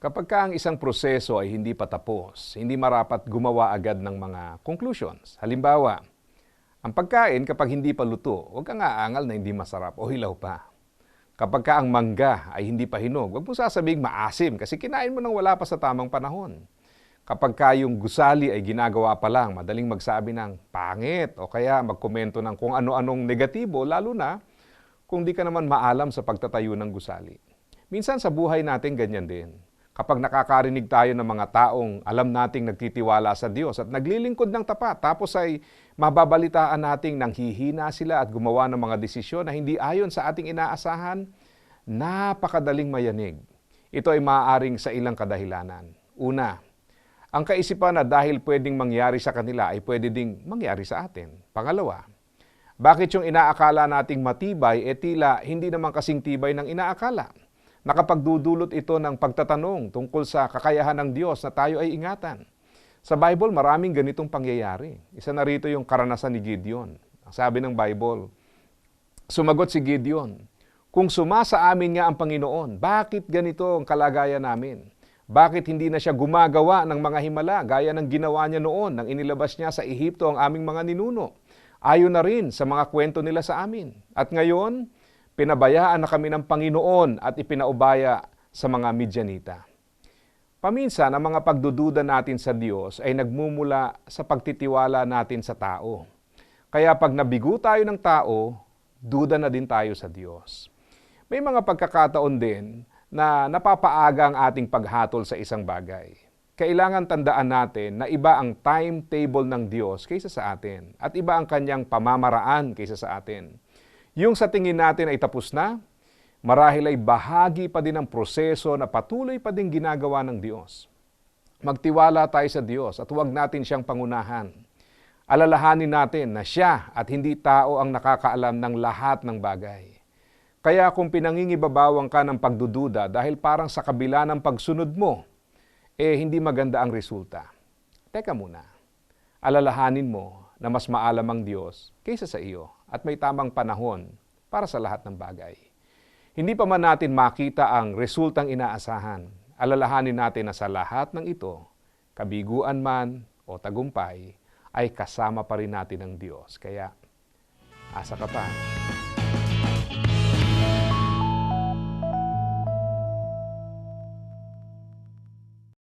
Kapag ka ang isang proseso ay hindi pa tapos, hindi marapat gumawa agad ng mga conclusions. Halimbawa, ang pagkain kapag hindi pa luto, huwag kang aangal na hindi masarap o hilaw pa. Kapag ka ang mangga ay hindi pa hinog, huwag mo sasabing maasim kasi kinain mo nang wala pa sa tamang panahon. Kapag ka yung gusali ay ginagawa pa lang, madaling magsabi ng pangit o kaya magkomento ng kung ano-anong negatibo, lalo na kung di ka naman maalam sa pagtatayo ng gusali. Minsan sa buhay natin ganyan din. Kapag nakakarinig tayo ng mga taong alam nating nagtitiwala sa Diyos at naglilingkod ng tapat, tapos ay mababalitaan nating nanghihina sila at gumawa ng mga desisyon na hindi ayon sa ating inaasahan, napakadaling mayanig. Ito ay maaaring sa ilang kadahilanan. Una, ang kaisipan na dahil pwedeng mangyari sa kanila ay pwede ding mangyari sa atin. Pangalawa, bakit yung inaakala nating matibay e tila hindi naman kasing tibay ng inaakala? Nakapagdudulot ito ng pagtatanong tungkol sa kakayahan ng Diyos na tayo ay ingatan. Sa Bible, maraming ganitong pangyayari. Isa na rito yung karanasan ni Gideon. Sabi ng Bible, sumagot si Gideon, kung sumasa amin nga ang Panginoon, bakit ganito ang kalagayan namin? Bakit hindi na siya gumagawa ng mga himala gaya ng ginawa niya noon nang inilabas niya sa Ehipto ang aming mga ninuno? Ayon na rin sa mga kwento nila sa amin. At ngayon, pinabayaan na kami ng Panginoon at ipinaubaya sa mga Midyanita. Paminsan, ang mga pagdududa natin sa Diyos ay nagmumula sa pagtitiwala natin sa tao. Kaya pag nabigo tayo ng tao, duda na din tayo sa Diyos. May mga pagkakataon din na napapaaga ang ating paghatol sa isang bagay. Kailangan tandaan natin na iba ang timetable ng Diyos kaysa sa atin at iba ang kanyang pamamaraan kaysa sa atin. Yung sa tingin natin ay tapos na, marahil ay bahagi pa din ng proseso na patuloy pa din ginagawa ng Diyos. Magtiwala tayo sa Diyos at huwag natin siyang pangunahan. Alalahanin natin na siya at hindi tao ang nakakaalam ng lahat ng bagay. Kaya kung pinangingibabawang ka ng pagdududa dahil parang sa kabila ng pagsunod mo, eh hindi maganda ang resulta. Teka muna, alalahanin mo na mas maalam ang Diyos kaysa sa iyo at may tamang panahon para sa lahat ng bagay. Hindi pa man natin makita ang resultang inaasahan, alalahanin natin na sa lahat ng ito, kabiguan man o tagumpay, ay kasama pa rin natin ang Diyos. Kaya, asa ka pa.